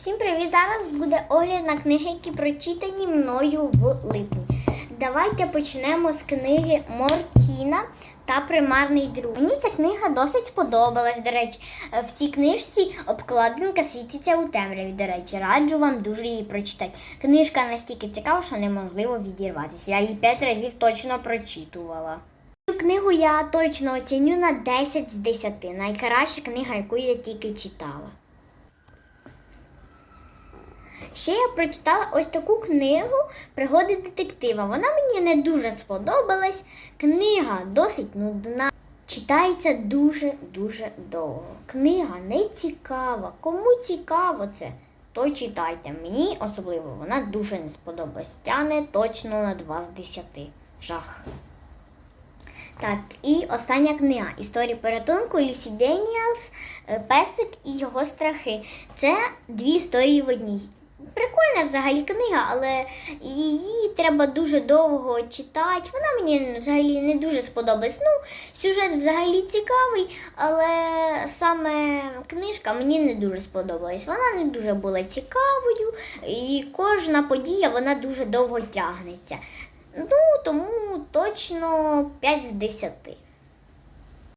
Всім привіт! Зараз буде огляд на книги, які прочитані мною в липні. Давайте почнемо з книги Моркіна та Примарний друг. Мені ця книга досить сподобалась. До речі, Е, в цій книжці обкладинка світиться у темряві. До речі, раджу вам дуже її прочитати. Книжка настільки цікава, що неможливо відірватися. Я її п'ять разів точно прочитувала. Цю книгу я точно оціню на 10 з 10. Найкраща книга, яку я тільки читала. Ще я прочитала ось таку книгу Пригоди детектива. Вона мені не дуже сподобалась. Книга досить нудна. Читається дуже-дуже довго. Книга не цікава. Кому цікаво це, то читайте. Мені особливо вона дуже не сподобалась. Тяне точно на 2 з 10. Жах. Так, і остання книга Історії порятунку Люсі Деніелс, Песик і його страхи. Це дві історії в одній. Прикольна взагалі книга, але її треба дуже довго читати. Вона мені взагалі не дуже сподобалась. Ну, сюжет взагалі цікавий, але саме книжка мені не дуже сподобалась. Вона не дуже була цікавою, і кожна подія вона дуже довго тягнеться. Ну, тому точно 5 з 10.